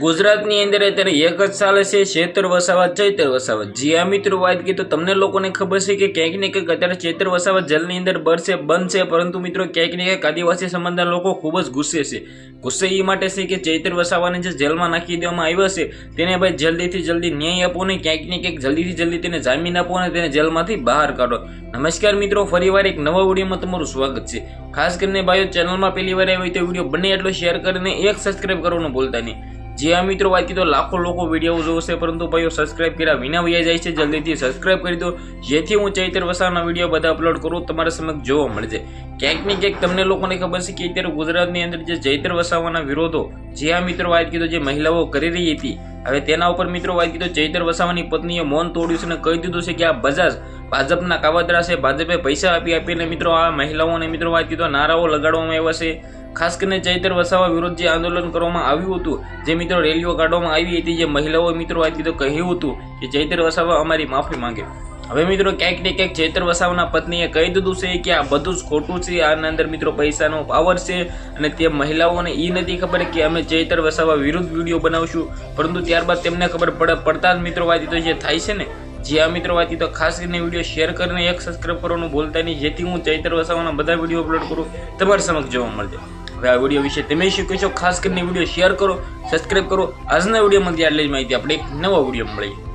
ગુજરાતની અંદર અત્યારે એક જ ચાલે છે, ચેતર વસાવા, ચૈતર વસાવા. જી આ મિત્રો, વાત કરીએ તો તમને લોકોને ખબર છે કે ક્યાંક ને ક્યાંક અત્યારે ચૈતર વસાવા જેલની અંદર બરશે બંધ છે, પરંતુ મિત્રો ક્યાંક ને ક્યાંક આદિવાસી સમાજના લોકો ખૂબ જ ગુસ્સે છે. ગુસ્સે એ માટે છે કે ચૈતર વસાવાને જે જેલમાં નાખી દેવામાં આવ્યો છે, તેને ભાઈ જલ્દીથી જલ્દી ન્યાય આપો ને ક્યાંક ને ક્યાંક જલ્દીથી જલ્દી તેને જામીન આપો અને તેને જેલમાંથી બહાર કાઢો. નમસ્કાર મિત્રો ફરીવાર એક નવા વિડીયોમાં તમારું સ્વાગત છે. ખાસ કરીને ભાઈઓ ચેનલમાં પહેલી વાર આવી હોય તો વીડિયો બને એટલો શેર કરીને એક સબસ્ક્રાઈબ કરવાનું ભૂલતા નહીં. જે આ મિત્રો વાત તો લાખો લોકો વીડિયો જોશે, પરંતુ ભાઈઓ સબસ્ક્રાઇબ કર્યા વિના વૈયા જાય છે. જલ્દીથી સબસ્ક્રાઇબ કરી દો. જેથી હું ચૈતર વસાવાના વીડિયો બધા અપલોડ કરું, તમારા સમક્ષ જોવા મળશે. ક્યાંક ને ક્યાંક તમને લોકોને ખબર છે કે અત્યારે ગુજરાતની અંદર જે ચૈતર વસાવાના વિરોધો, જે આ મિત્રો વાત કીધો જે મહિલાઓ કરી રહી હતી, હવે તેના ઉપર મિત્રો વાત કીધો, ચૈતર વસાવાની પત્નીએ મૌન તોડ્યું છે અને કહી દીધું છે કે આ બજાજ ભાજપના કાવતરા છે. ભાજપે પૈસા આપી આપીને મિત્રો આ મહિલાઓને મિત્રો વાત કીધો, નારાઓ લગાડવામાં આવ્યા છે. ખાસ કરીને ચૈતર વસાવા વિરુદ્ધ જે આંદોલન કરવામાં આવ્યું હતું, જે મિત્રો રેલીઓ કાઢવામાં આવી હતી, જે મહિલાઓ મિત્રો વાત કીધું, કહ્યું હતું કે ચૈતર વસાવા અમારી માફી માંગે. હવે મિત્રો ક્યાંક ને ક્યાંક ચૈતર વસાવાના પત્નીએ કહી દીધું છે કે આ બધું જ ખોટું છે, આના અંદર મિત્રો પૈસાનો પાવર છે અને તે મહિલાઓને એ નથી ખબર કે અમે ચૈતર વસાવા વિરુદ્ધ વીડિયો બનાવશું. પરંતુ ત્યારબાદ તેમને ખબર પડે, પડતા જ મિત્રો વાત જે થાય છે ને, જે આ મિત્રો વાતી તો ખાસ કરીને વીડિયો શેર કરીને એક સબસ્ક્રાઈબ કરવાનું ભૂલતા નહીં, જેથી હું ચૈતર વસાવાના બધા વીડિયો અપલોડ કરું, તમારી સમક્ષ જોવા મળશે હવે આ વીડિયો વિશે તમે શીખો છો ખાસ કરીને વીડિયો શેર કરો સબસ્ક્રાઇબ કરો. આજના વિડીયોમાંથી આટલી જ માહિતી. આપણે એક નવો વીડિયો મળીએ.